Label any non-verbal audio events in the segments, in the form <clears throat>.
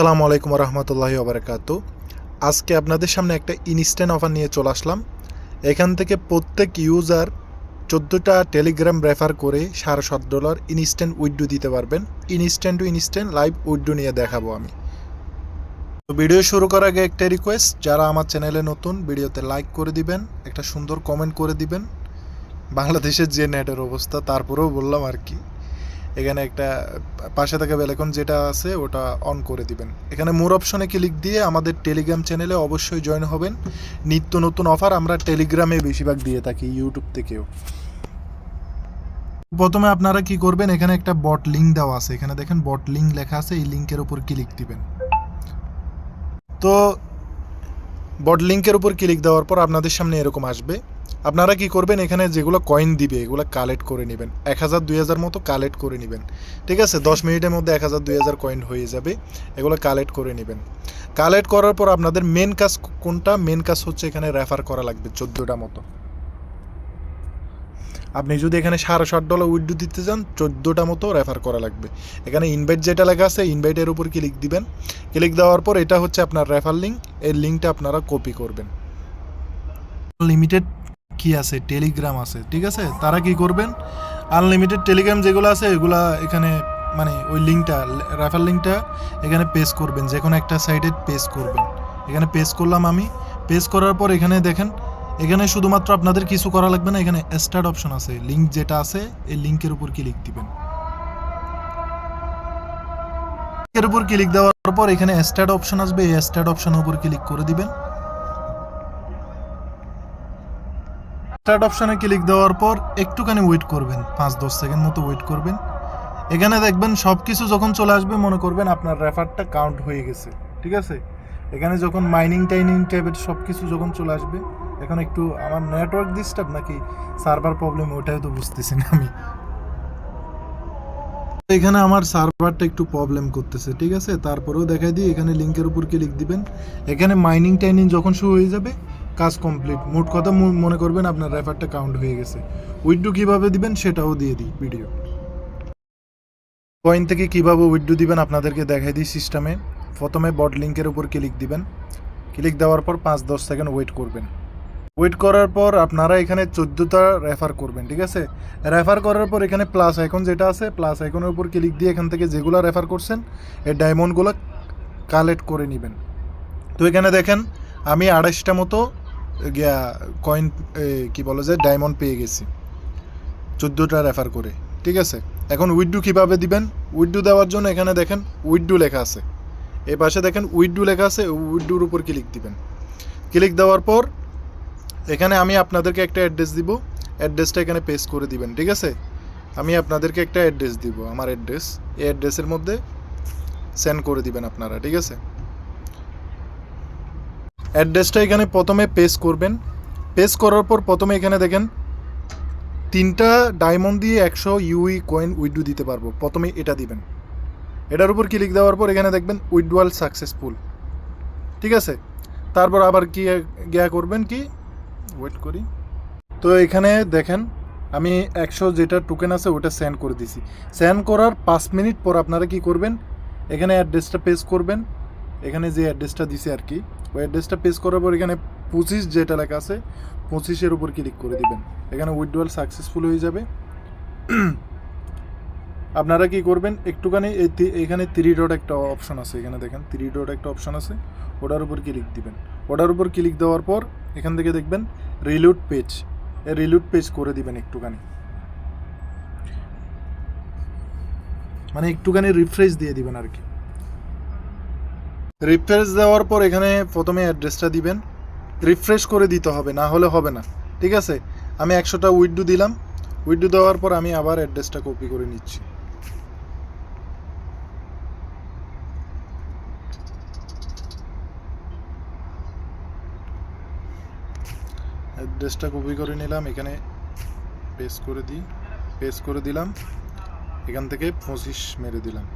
আসসালামু আলাইকুম রহমতুল্লাহি ওবরাকাত। আজকে আপনাদের সামনে একটা ইনস্ট্যান্ট অফার নিয়ে চলে আসলাম। এখান থেকে প্রত্যেক ইউজার চোদ্দোটা টেলিগ্রাম রেফার করে সাড়ে সাত ডলার ইনস্ট্যান্ট উইড্রো দিতে পারবেন। Instant to instant live withdraw নিয়ে দেখাবো আমি। তো ভিডিও শুরু করার আগে একটা রিকোয়েস্ট যারা আমার চ্যানেলে নতুন ভিডিওতে লাইক করে দিবেন, একটা সুন্দর কমেন্ট করে দিবেন। বাংলাদেশের যে নেটের অবস্থা, তারপরেও বললাম আর কি। এখানে একটা, পাশে থাকা বেলাকন যেটা আছে, ওটা অন করে দিবেন। এখানে মোর অপশনে ক্লিক দিয়ে আমাদের টেলিগ্রাম চ্যানেলে অবশ্যই জয়েন হবেন। নিত্য নতুন অফার আমরা টেলিগ্রামে বেশিরভাগ দিয়ে থাকি ইউটিউব থেকেও। প্রথমে আপনারা কি করবেন, এখানে একটা বট লিঙ্ক দেওয়া আছে। এখানে দেখেন বট লিঙ্ক লেখা আছে, এই লিঙ্কের উপর ক্লিক দিবেন। তো বট লিঙ্কের উপর ক্লিক দেওয়ার পর আপনাদের সামনে এরকম আসবে। আপনারা কি করবেন? এখানে যেগুলো কয়েন দিবে, এগুলো কালেক্ট করে নেবেন। এক হাজার, দুই হাজার মতো কালেক্ট করে নেবেন। ঠিক আছে? দশ মিনিটের মধ্যে এক হাজার, দুই হাজার কয়েন হয়ে যাবে। এগুলো কালেক্ট করে নেবেন। কালেক্ট করার পর আপনাদের মেন কাজ কোনটা? মেন কাজ হচ্ছে এখানে রেফার করা লাগবে, চোদ্দোটা মতো। আপনি যদি এখানে সাড়ে ষাট ডলার উইড্রো দিতে চান, চোদ্দোটা মতো রেফার করা লাগবে। এখানে ইনভাইট যেটা লেখা আছে ইনভাইটের উপর ক্লিক দিবেন। ক্লিক দেওয়ার পর এটা হচ্ছে আপনার রেফার লিঙ্ক এই লিঙ্কটা আপনারা কপি করবেন। লিমিটেড কি আছে? টেলিগ্রাম আছে, ঠিক আছে? তারা কি করবেন? আনলিমিটেড টেলিগ্রাম যেগুলো আছে, এগুলা এখানে মানে ওই লিঙ্কটা রেফার লিঙ্কটা এখানে পেজ করবেন, যে কোনো একটা সাইডে পেজ করবেন। এখানে পেজ করলাম আমি পেজ করার পর এখানে দেখেন, এখানে শুধুমাত্র আপনাদের কিছু করা লাগবে না, এখানে স্টার্ট অপশন আছে। লিঙ্ক যেটা আছে, এই লিঙ্কের উপর ক্লিক দিবেন। এর উপর ক্লিক দেওয়ার পর এখানে স্টার্ট অপশন আসবে, এই স্টার্ট অপশনের উপর ক্লিক করে দিবেন। স্টার্ট অপশনে ক্লিক দেওয়ার পর একটুখানি ওয়েট করবেন পাঁচ দশ সেকেন্ড মতো ওয়েট করবেন। এখানে দেখবেন সব কিছু যখন চলে আসবে, মনে করবেন আপনার রেফারটা কাউন্ট হয়ে গেছে, ঠিক আছে? এখানে যখন মাইনিং টাইনিং টাইপের সব কিছু যখন চলে আসবে, এখন একটু আমার নেটওয়ার্ক ডিস্টার্ব নাকি সার্ভার প্রবলেম ওটাই তো বুঝতেছি না আমি। এখানে আমার সার্ভারটা একটু প্রবলেম করতেছে, ঠিক আছে? তারপরেও দেখাই দিই, এখানে লিঙ্কের উপর ক্লিক দিবেন? এখানে মাইনিং টাইনিং যখন শুরু হয়ে যাবে, কাজ কমপ্লিট মোট কথা মনে করবেন আপনার রেফারটা কাউন্ট হয়ে গেছে। উইড্রো কীভাবে দিবেন সেটাও দিয়ে দিই ভিডিও কয়েন থেকে কীভাবে উইড্রো দিবেন আপনাদেরকে দেখাই দিই সিস্টেমে প্রথমে বট লিঙ্কের উপর ক্লিক দিবেন। ক্লিক দেওয়ার পর পাঁচ দশ সেকেন্ড ওয়েট করবেন। ওয়েট করার পর আপনারা এখানে চোদ্দোটা রেফার করবেন, ঠিক আছে? রেফার করার পর এখানে প্লাস আইকন যেটা আছে প্লাস আইকনের উপর ক্লিক দিয়ে এখান থেকে যেগুলো রেফার করছেন, এই ডায়মন্ডগুলো কালেক্ট করে নেবেন। তো এখানে দেখেন, আমি আড়াইশটা মতো কয়েন কি বলে যে ডায়মন্ড পেয়ে গেছি। চোদ্দোটা রেফার করে, ঠিক আছে? এখন উইড্রু কীভাবে দিবেন? উইড্রু দেওয়ার জন্য এখানে দেখেন উইড্রু লেখা আছে। এ পাশে দেখেন উইড্রু লেখা আছে উইড্রুর উপর ক্লিক দিবেন। ক্লিক দেওয়ার পর এখানে আমি আপনাদেরকে একটা অ্যাড্রেস দিব। অ্যাড্রেসটা এখানে পেস্ট করে দিবেন, ঠিক আছে? আমি আপনাদেরকে একটা অ্যাড্রেস দিব, আমার অ্যাড্রেস। এই অ্যাড্রেসের মধ্যে সেন্ড করে দিবেন আপনারা, ঠিক আছে? অ্যাড্রেসটা এখানে প্রথমে পেস্ট করবেন। পেস্ট করার পর প্রথমে এখানে দেখেন, তিনটা ডায়মন্ড দিয়ে একশো ইউই কয়েন উইড্রু দিতে পারব। প্রথমে এটা দিবেন। এটার উপর ক্লিক দেওয়ার পর এখানে দেখবেন উইড্রোয়াল সাকসেসফুল ঠিক আছে? তারপর আবার কি, গিয়া করবেন কি? ওয়েট করি। তো এখানে দেখেন, আমি একশো যেটা টোকেন আছে ওটা সেন্ড করে দিছি। সেন্ড করার পাঁচ মিনিট পর আপনারা কি করবেন? এখানে অ্যাড্রেসটা পেস করবেন। এখানে যে অ্যাড্রেসটা দিছে আর কি, ওই অ্যাড্রেসটা পেস্ট করার পর এখানে পঁচিশ যেটা লেখা আছে, পঁচিশের উপর ক্লিক করে দিবেন। এখানে উইড্রোয়াল সাকসেসফুল হয়ে যাবে। আপনারা কি করবেন? একটুখানি এখানে থ্রি ডট একটা অপশন আছে। এখানে দেখেন থ্রি ডট একটা অপশন আছে। ওটার উপর ক্লিক দিবেন। ওটার উপর ক্লিক দেওয়ার পর এখান থেকে দেখবেন রিলুট পেজ এই রিলুট পেজ করে দিবেন একটুখানি। মানে একটুখানি রিফ্রেশ দিয়ে দিবেন আর কি। রিফ্রেশ দেওয়ার পর এখানে প্রথমে অ্যাড্রেসটা দিবেন। রিফ্রেশ করে দিতে হবে, না হলে হবে না। ঠিক আছে? আমি একশোটা উইড্রু দিলাম। উইড্রু দেওয়ার পর আমি আবার অ্যাড্রেসটা কপি করে নিচ্ছি। অ্যাড্রেসটা কপি করে নিলাম, এখানে পেস্ট করে দিই পেস্ট করে দিলাম, এখান থেকে পঁচিশ মেরে দিলাম।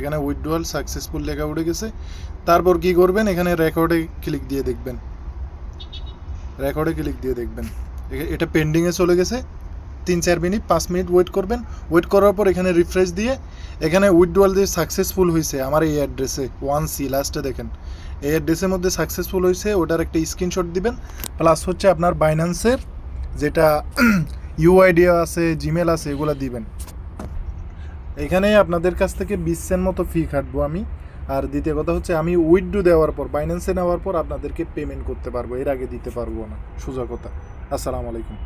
এখানে উইথড্রয়াল সাকসেসফুল লেখা উঠে গেছে। তারপর কি করবেন? এখানে রেকর্ডে ক্লিক দিয়ে দেখবেন। রেকর্ডে ক্লিক দিয়ে দেখবেন। এটা পেন্ডিংয়ে চলে গেছে। তিন চার মিনিট, পাঁচ মিনিট ওয়েট করবেন। ওয়েট করার পর এখানে রিফ্রেশ দিয়ে, এখানে উইথড্রয়াল দিয়ে সাকসেসফুল হয়েছে আমার এই অ্যাড্রেসে ওয়ান সি লাস্টে দেখেন। এই অ্যাড্রেসের মধ্যে সাকসেসফুল হয়েছে, ওটার একটা স্ক্রিনশট দিবেন। প্লাস হচ্ছে আপনার বাইন্যান্সের যেটা <clears throat> ইউআইডি আছে জিমেল আছে, এগুলো দিবেন। এখানে আপনাদের কাছ থেকে বিশ সেন্ট মতো ফি কাটবো আমি। আর দ্বিতীয় কথা হচ্ছে, আমি উইথড্রো দেওয়ার পর বাইন্যান্সে নেওয়ার পর আপনাদেরকে পেমেন্ট করতে পারব, এর আগে দিতে পারব না। সোজা কথা। আসসালামু আলাইকুম।